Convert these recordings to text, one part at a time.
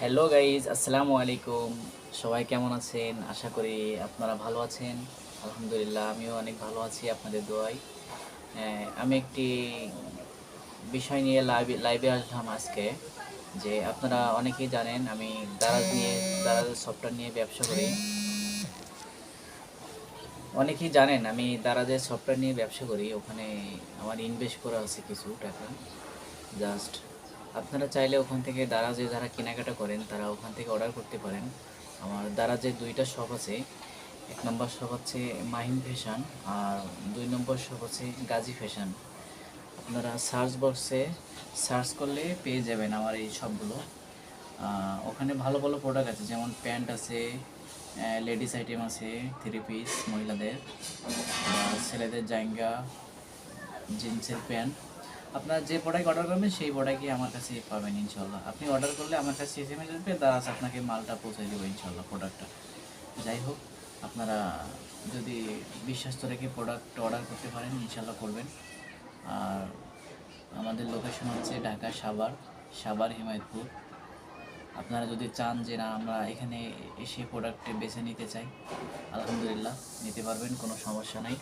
Hello guys আসসালামু আলাইকুম সবাই কেমন আছেন? আশা করি আপনারা ভালো আছেন। আলহামদুলিল্লাহ আমিও অনেক ভালো আছি আপনাদের আহ, আমি একটি বিষয় নিয়ে লাইভে লাইভে আসলাম আজকে যে আপনারা অনেকেই জানেন আমি দারাজ নিয়ে দারাজ সফটওয়্যার নিয়ে ব্যবসা করি। অনেকেই জানেন আমি দারাজের সফটওয়্যার নিয়ে ব্যবসা করি। ওখানে আমার ইনভেস্ট করা আছে কিছু টাকা। জাস্ট আপনারা চাইলে ওখান থেকে দারাজে যারা কেনাকাটা করেন, তারা ওখান থেকে অর্ডার করতে পারেন। আমার দারাজে দুইটা শপ আছে, এক নম্বর শপ হচ্ছে মাহিম ফ্যাশন আর দুই নম্বর শপ হচ্ছে গাজী ফ্যাশন আপনারা সার্চ বক্সে সার্চ করলে পেয়ে যাবেন আমার এই সবগুলো ওখানে ভালো ভালো প্রোডাক্ট আছে, যেমন প্যান্ট আছে লেডিস আইটেম আছে থ্রি পিস মহিলাদের। ছেলেদের জাইঙ্গা জিন্সের প্যান্ট। আপনার যে প্রোডাক্ট অর্ডার করবেন, সেই প্রোডাক্টই আমার কাছে পাবেন ইনশাল্লাহ আপনি অর্ডার করলে আমার কাছে এসে এসে যাবে দারাজ আপনাকে মালটা পৌঁছে দেবো ইনশাল্লাহ প্রোডাক্টটা যাই হোক, আপনারা যদি বিশ্বাস্ত রেখে প্রোডাক্ট অর্ডার করতে পারেন ইনশাল্লাহ করবেন। আর আমাদের লোকেশন হচ্ছে ঢাকা সাভার সাভার হিমায়তপুর। আপনারা যদি চান যে না, আমরা এখানে এসে প্রোডাক্টে বেছে নিতে চাই, আলহামদুলিল্লাহ, নিতে পারবেন, কোনো সমস্যা নাই।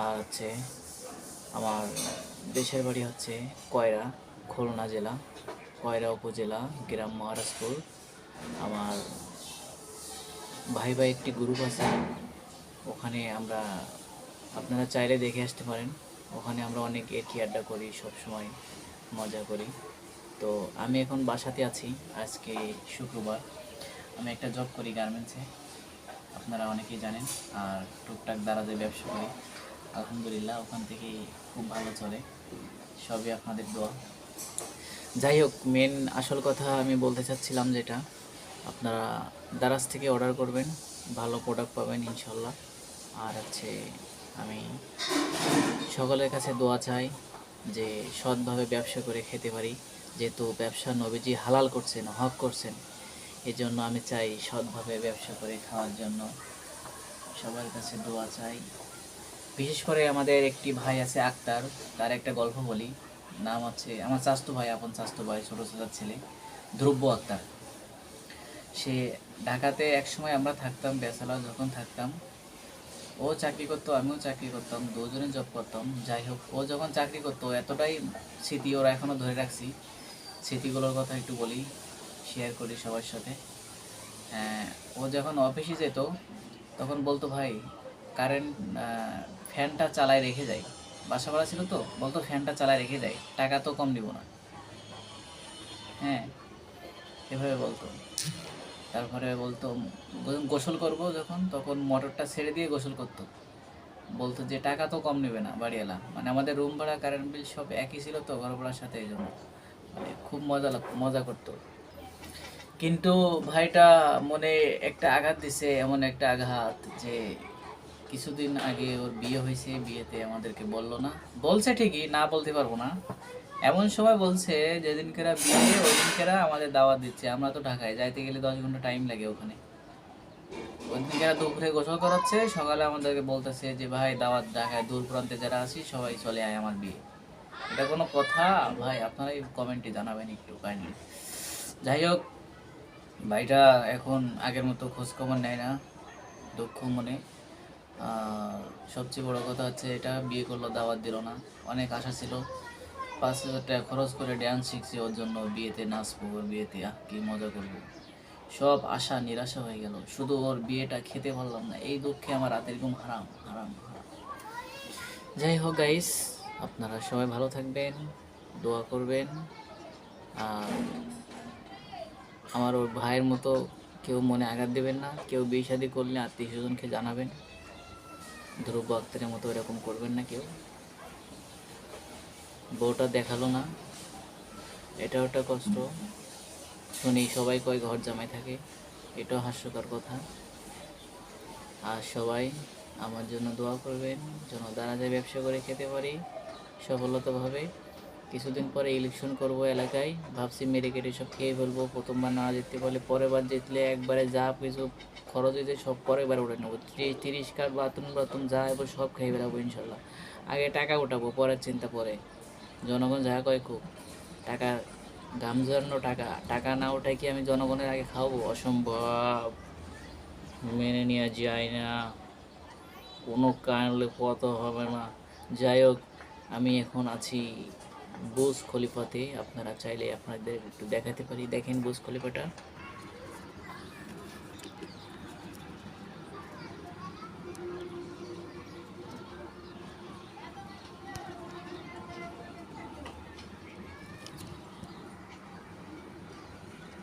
আর হচ্ছে আমার দেশের বাড়ি হচ্ছে কয়রা, খুলনা জেলা, কয়রা উপজেলা, গ্রাম মহারাজপুর। আমার ভাই ভাই একটি গ্রুপ আছে, ওখানে আমরা, আপনারা চাইলে দেখে আসতে পারেন। ওখানে আমরা অনেক এটি আড্ডা করি সব সময় মজা করি। তো আমি এখন বাসাতে আছি, আজকে শুক্রবার। আমি একটা জব করি গার্মেন্টসে আপনারা অনেকেই জানেন, আর টুকটাক দারাজে ব্যবসা করি। আলহামদুলিল্লাহ, ওখান থেকে খুব ভালো চলে। সবই আপনাদের দোয়া। যাই হোক মেন আসল কথা আমি বলতে চাচ্ছিলাম যেটা, আপনারা দারাজ থেকে অর্ডার করবেন, ভালো প্রোডাক্ট পাবেন ইনশাল্লাহ। আর হচ্ছে, আমি সকলের কাছে দোয়া চাই যে সৎভাবে ব্যবসা করে খেতে পারি। যেহেতু ব্যবসা নবীজি হালাল করছেন, হক করছেন এই জন্য আমি চাই সৎভাবে ব্যবসা করে খাওয়ার জন্য। সবার কাছে দোয়া চাই। বিশেষ করে আমাদের একটি ভাই আছে আক্তার, তার একটা গল্প বলি। নাম হচ্ছে, আমার চাস্তু ভাই, আপন চাস্তু ভাই, ছোটো ছোটার ছেলে ধ্রুব্য আক্তার। সে ঢাকাতে একসময় আমরা থাকতাম বেসালা যখন থাকতাম, ও চাকরি করতো, আমিও চাকরি করতাম, দুজনে জব করতাম। যাই হোক, ও যখন চাকরি করতো এতটাই স্মৃতি ওরা এখনও ধরে রাখছি। স্মৃতিগুলোর কথা একটু বলি শেয়ার করি সবার সাথে। ও যখন অফিসে যেত, তখন বলতো, ভাই কারেন্ট ফ্যানটা চালায় রেখে যাই বাসা ভাড়া ছিল তো, বলতো ফ্যানটা চালায় রেখে যাই টাকা তো কম দিব না। হ্যাঁ এভাবে বলতো। তারপরে বলতো গোসল করব যখন, তখন মোটরটা ছেড়ে দিয়ে গোসল করতো। বলতো যে, টাকা তো কম নেবে না, বাড়িওয়ালা। মানে আমাদের রুম ভাড়া, কারেন্ট বিল সব একই ছিল তো, ঘর ভাড়ার সাথে এই জন্য। মানে খুব মজা মজা করতো। কিন্তু ভাইটা মনে একটা আঘাত দিছে, এমন একটা আঘাত যে কিছুদিন আগে ওর বিয়ে হয়েছে, বিয়েতে আমাদেরকে বলল না। বলছে ঠিকই, না বলতে পারব না। এমন সময় বলছে, যেদিনকেরা বিয়ে ওই দিনকেরা আমাদের দাওয়াত দিচ্ছে। আমরা তো ঢাকায়, যাইতে গেলে দশ ঘণ্টা টাইম লাগে ওখানে। ওই দিনকেরা দুপুরে গোসল করাচ্ছে, সকালে আমাদেরকে বলতেছে যে, ভাই, দাওয়াত ঢাকায় দূর প্রান্তে যারা আছি, সবাই চলে আয় আমার বিয়ে। এটা কোনো কথা? ভাই আপনারাই কমেন্টে জানাবেন একটু কাইন্ডলি যাই হোক, ভাইটা এখন আগের মতো খোঁজ খবর নেয় না, দুঃখ মনে। আর সবচেয়ে বড় কথা হচ্ছে এটা বিয়ে করল দাওয়াত দিল না। অনেক আশা ছিল। পাঁচ হাজার টাকা খরচ করে ড্যান্স শিখছি, ওর জন্য বিয়েতে নাচবো, ওর বিয়েতে, আহ, কি মজা করব। সব আশা, নিরাশা হয়ে গেল। শুধু ওর বিয়েটা খেতে পারলাম না, এই দুঃখে আমার রাতের ঘুম হারাম হারাম হারাম। যাই হোক গাইস আপনারা সবাই ভালো থাকবেন, দোয়া করবেন। আর আমার ওর ভাইয়ের মতো কেউ মনে আঘাত দেবেন না। কেউ বিয়ে শাদি করলে আত্মীয় স্বজনকে জানাবেন। ধ্রুব আক্তারের মতো এরকম করবেন না কেউ। বউটা দেখাল না। এটা একটা কষ্ট। শুনি, সবাই কয় ঘর জামাই থাকে। এটাও হাস্যকর কথা। আর সবাই আমার জন্য দোয়া করবেন, যেন দানা যায় ব্যবসা করে খেতে পারি সফলতাভাবে। কিছুদিন পরে ইলেকশন করব এলাকায়। ভাবছি মেরে কেটে সব খেয়ে ফেলব, প্রথমবার না জিততে পারলে পরের বার জিতলে একবারে যা কিছু খরচ হয়েছে সব পরের বার উঠে নেব। ত্রিশ, তিরিশ কার্ড, বাথরুম বাথরুম, যা এবার সব খেয়ে বেড়াবো ইনশাল্লাহ। আগে টাকা উঠাবো, পরের চিন্তা পরে। জনগণ যা কয় খুব। টাকা ঘাম টাকা। টাকা না ওঠাই কি আমি জনগণের আগে খাওয়াবো? অসম্ভব। মেনে নেওয়া যায় না। কোনো কারণে কত হবে না। যাই হোক, আমি এখন আছি বোস খলিফাতে আপনারা চাইলে আপনাদের একটু দেখাতে পারি। দেখেন বোস খলিফাটা।